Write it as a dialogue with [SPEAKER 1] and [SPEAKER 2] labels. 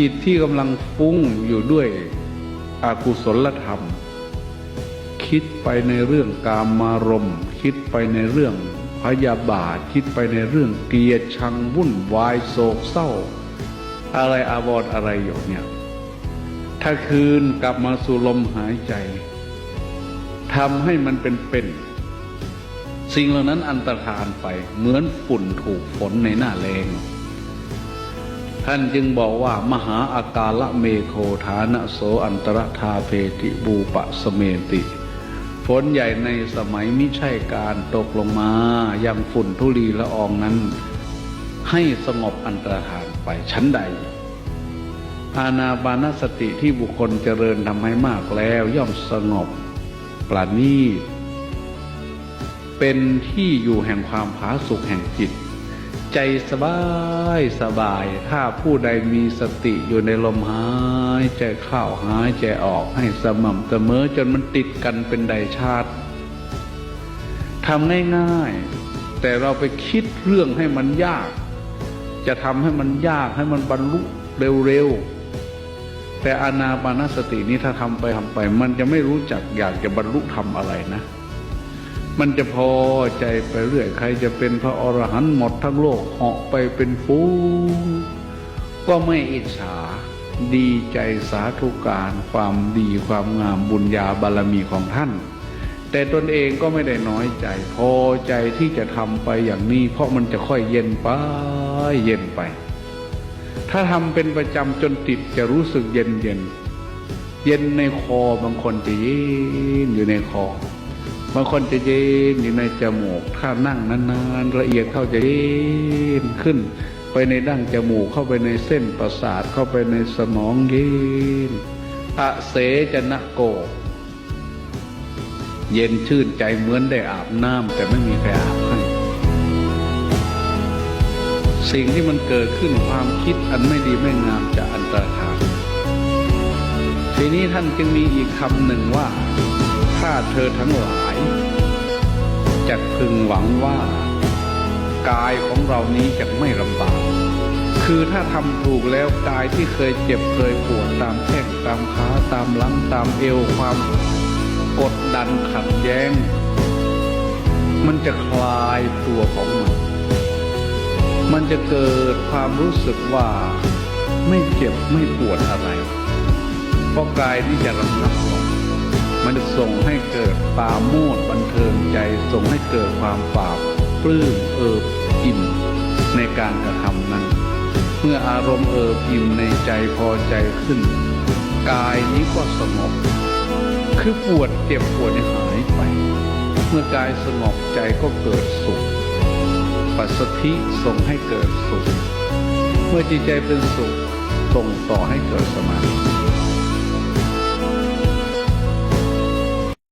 [SPEAKER 1] จิตที่กำลังฟุ้งอยู่ด้วยอากุศลธรรม คิดไปในเรื่องกามารมณ์คิดไปในเรื่องพยาบาท คิดไปในเรื่องเกลียดชังวุ่นวายโศกเศร้า อะไรอาวรณ์อะไรอยู่เนี่ยถ้าคืนกลับมาสู่ลมหายใจทำให้มันเป็นเป็นสิ่งเหล่านั้นอันตรธานไปเหมือนฝุ่นถูกฝนในหน้าแรง ท่านจึงบอกว่ามหาอากาละเมโคฐานะโสอันตรธาเพติบูปะสเมติฝนใหญ่ในสมัยมิใช่การตกลงมายังฝุ่นทุลีละอองนั้น ให้สงบอันตรธานไปชั้นใด อาณาบานสติที่บุคคลเจริญทำให้มากแล้วย่อมสงบปราณีเป็นที่อยู่แห่งความผาสุกแห่งจิต ใจสบายสบาย ถ้าผู้ใดมีสติอยู่ในลมหายใจเข้าหายใจออกให้สม่ำเสมอจนมันติดกันเป็นไดชาติทำง่ายๆ แต่เราไปคิดเรื่องให้มันยาก จะทำให้มันยากให้มันบรรลุเร็วๆ แต่อานาปานสตินี้ถ้าทำไปทำไป มันจะไม่รู้จักอยากจะบรรลุทำอะไรนะ มันจะพอใจไปเรื่อยใครจะเป็นพระอรหันต์หมดทั้งโลกเหาะไปเป็นฟูก็ไม่อิจฉาดีใจสาธุการความดีความงามบุญญาบารมีของท่าน แต่ตนเองก็ไม่ได้น้อยใจ พอใจที่จะทำไปอย่างนี้ เพราะมันจะค่อยเย็นไปเย็นไป ถ้าทำเป็นประจำจนติดจะรู้สึกเย็นเย็นเย็นในคอบางคนจะเย็นอยู่ในคอ บางคนจะเย็นอยู่ในจมูก ถ้านั่งนานๆละเอียดเข้าจะเย็นขึ้น ไปในดั้งจมูกเข้าไปในเส้นประสาทเข้าไปในสมองเย็นอะเสจะนะโก เย็นชื่นใจเหมือนได้อาบน้ำแต่ไม่มีใครอาบให้สิ่งที่มันเกิดขึ้นความคิดอันไม่ดีไม่งามจะอันตรธานทีนี้ท่านจึงมีอีกคำหนึ่งว่า ถ้าเธอทั้งหลาย จะพึงหวังว่า กายของเรานี้จะไม่ลำบากคือถ้าทำถูกแล้วกายที่เคยเจ็บเคยปวดตามแข้งตามขาตามหลังตามเอวความกดดันขัดแย้ง มันจะคลายตัวของมัน มันจะเกิดความรู้สึกว่าไม่เจ็บไม่ปวดอะไร เพราะกายที่จะระงับลง มันจะส่งให้เกิดปาโมดบันเทิงใจส่งให้เกิดความปราบปลื้มเอิบอิ่มในการกระทำนั้น เมื่ออารมณ์เอิบอิ่มในใจพอใจขึ้น กายนี้ก็สงบ คือปวดเจ็บปวดนี่หายไป เมื่อกายสงบใจก็เกิดสุขปัสสธิส่งให้เกิดสุข เมื่อจิตใจเป็นสุขส่งต่อให้เกิดสมาธิ